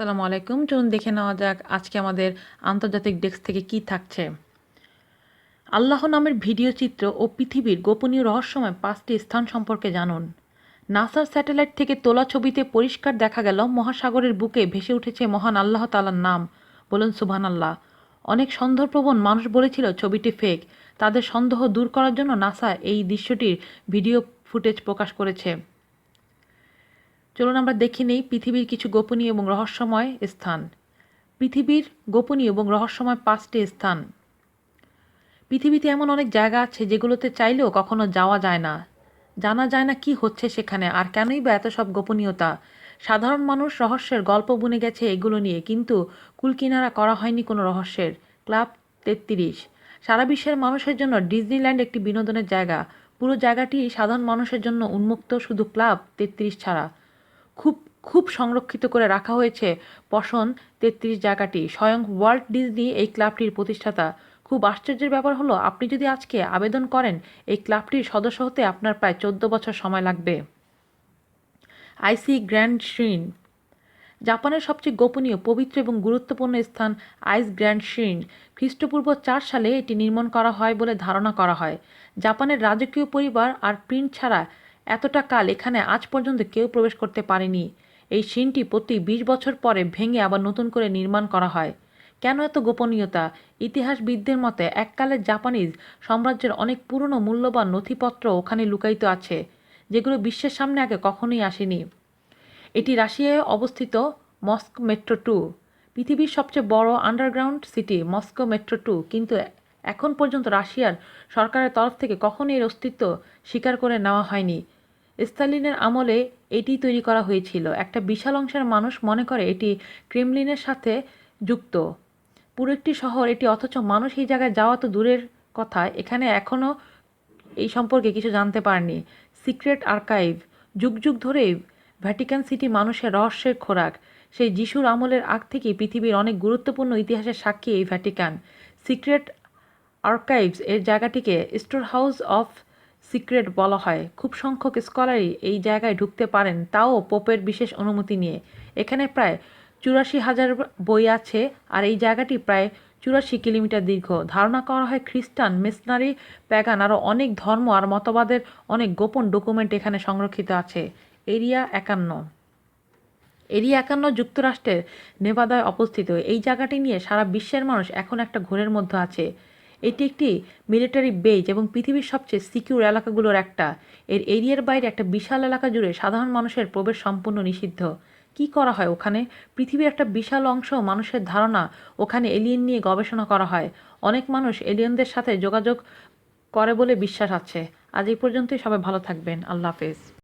আসসালামু আলাইকুম। চলুন দেখে নেওয়া যাক আজকে আমাদের আন্তর্জাতিক ডেস্ক থেকে কি থাকছে। আল্লাহ নামের ভিডিও চিত্র ও পৃথিবীর গোপনীয় রহস্যময় পাঁচটি স্থান সম্পর্কে জানুন। নাসার স্যাটেলাইট থেকে তোলা ছবিতে পরিষ্কার দেখা গেল, মহাসাগরের বুকে ভেসে উঠেছে মহান আল্লাহ তালার নাম। বলুন সুবহান আল্লাহ অনেক সন্দেহপ্রবণ মানুষ বলেছিল ছবিটি ফেক তাদের সন্দেহ দূর করার জন্য নাসা এই দৃশ্যটির ভিডিও ফুটেজ প্রকাশ করেছে। চলুন আমরা দেখে নেই পৃথিবীর কিছু গোপনীয় এবং রহস্যময় স্থান। পৃথিবীর গোপনীয় এবং রহস্যময় পাঁচটি স্থান। পৃথিবীতে এমন অনেক জায়গা আছে যেগুলোতে চাইলেও কখনো যাওয়া যায় না। জানা যায় না কি হচ্ছে সেখানে আর কেনই বা এত সব গোপনীয়তা। সাধারণ মানুষ রহস্যের গল্প বুনে গেছে এগুলো নিয়ে, কিন্তু কুলকিনারা করা হয়নি কোনো রহস্যের। ক্লাব তেত্রিশ। সারা বিশ্বের মানুষের জন্য ডিজনিল্যান্ড একটি বিনোদনের জায়গা। পুরো জায়গাটি সাধারণ মানুষের জন্য উন্মুক্ত, শুধু ক্লাব তেত্রিশ ছাড়া। খুব খুব সংরক্ষিত করে রাখা হয়েছে। পশন, তেত্রিশ জায়গাটি। স্বয়ং ওয়ার্ল্ড ডিজনি এই ক্লাবটির প্রতিষ্ঠাতা। খুব আশ্চর্যের ব্যাপার হলো, আপনি যদি আজকে আবেদন করেন, এই ক্লাবটির সদস্য হতে আপনার প্রায় চোদ্দ বছর সময় লাগবে। Ise grand shrine. জাপানের সবচেয়ে গোপনীয়, পবিত্র এবং গুরুত্বপূর্ণ স্থান আইস গ্র্যান্ড শ্রিন। খ্রিস্টপূর্ব চার সালে এটি নির্মাণ করা হয় বলে ধারণা করা হয়। জাপানের রাজকীয় পরিবার আর প্রিন্ট ছাড়া এতটা কাল এখানে আজ পর্যন্ত কেউ প্রবেশ করতে পারেনি। এই সিনটি প্রতি বিশ বছর পরে ভেঙে আবার নতুন করে নির্মাণ করা হয়। কেন এত গোপনীয়তা? ইতিহাসবিদদের মতে এককালের জাপানিজ সাম্রাজ্যের অনেক পুরনো মূল্যবান নথিপত্র ওখানে লুকায়িত আছে, যেগুলো বিশ্বের সামনে আগে কখনোই আসেনি। এটি রাশিয়ায় অবস্থিত মস্কো মেট্রো টু, পৃথিবীর সবচেয়ে বড় underground city Moscow metro two, কিন্তু এখন পর্যন্ত রাশিয়ার সরকারের তরফ থেকে কখনই এর অস্তিত্ব স্বীকার করে নেওয়া হয়নি। স্টালিনের আমলে এটি তৈরি করা হয়েছিল। একটা বিশাল অংশের মানুষ মনে করে এটি ক্রেমলিনের সাথে যুক্ত। পুরো একটি শহর, এটি অথচ মানুষ এই জায়গায় যাওয়া তো দূরের কথা, এখানে এখনও এই সম্পর্কে কিছু জানতে পারেনি সিক্রেট আর্কাইভ, যুগ যুগ ধরেই ভ্যাটিকান সিটি মানুষের রহস্যের খোরাক। সেই যিশুর আমলের আগ থেকেই পৃথিবীর অনেক গুরুত্বপূর্ণ ইতিহাসের সাক্ষী এই ভ্যাটিকান। সিক্রেট আর্কাইভস এর জায়গাটিকে স্টোর হাউস অফ সিক্রেট বলা হয়। খুব সংখ্যক স্কলারই এই জায়গায় ঢুকতে পারেন, তাও পোপের বিশেষ অনুমতি নিয়ে। এখানে প্রায় চুরাশি হাজার বই আছে আর এই জায়গাটি প্রায় চুরাশি কিলোমিটার দীর্ঘ। ধারণা করা হয় খ্রিস্টান মিশনারি প্যাগান আরও অনেক ধর্ম আর মতবাদের অনেক গোপন ডকুমেন্ট এখানে সংরক্ষিত আছে। এরিয়া একান্ন। এরিয়া একান্ন যুক্তরাষ্ট্রের নেভাদায় অবস্থিত। এই জায়গাটি নিয়ে সারা বিশ্বের মানুষ এখন একটা ঘোরের মধ্যে আছে। এটি একটি মিলিটারি বেজ এবং পৃথিবীর সবচেয়ে সিকিউর এলাকাগুলোর একটা। এর এরিয়ার বাইরে একটা বিশাল এলাকা জুড়ে সাধারণ মানুষের প্রবেশ সম্পূর্ণ নিষিদ্ধ। কি করা হয় ওখানে? পৃথিবীর একটা বিশাল অংশ মানুষের ধারণা ওখানে এলিয়েন নিয়ে গবেষণা করা হয়। অনেক মানুষ এলিয়েনদের সাথে যোগাযোগ করে বলে বিশ্বাস আছে। আজ এই পর্যন্তই, সবাই ভালো থাকবেন। আল্লাহ হাফেজ।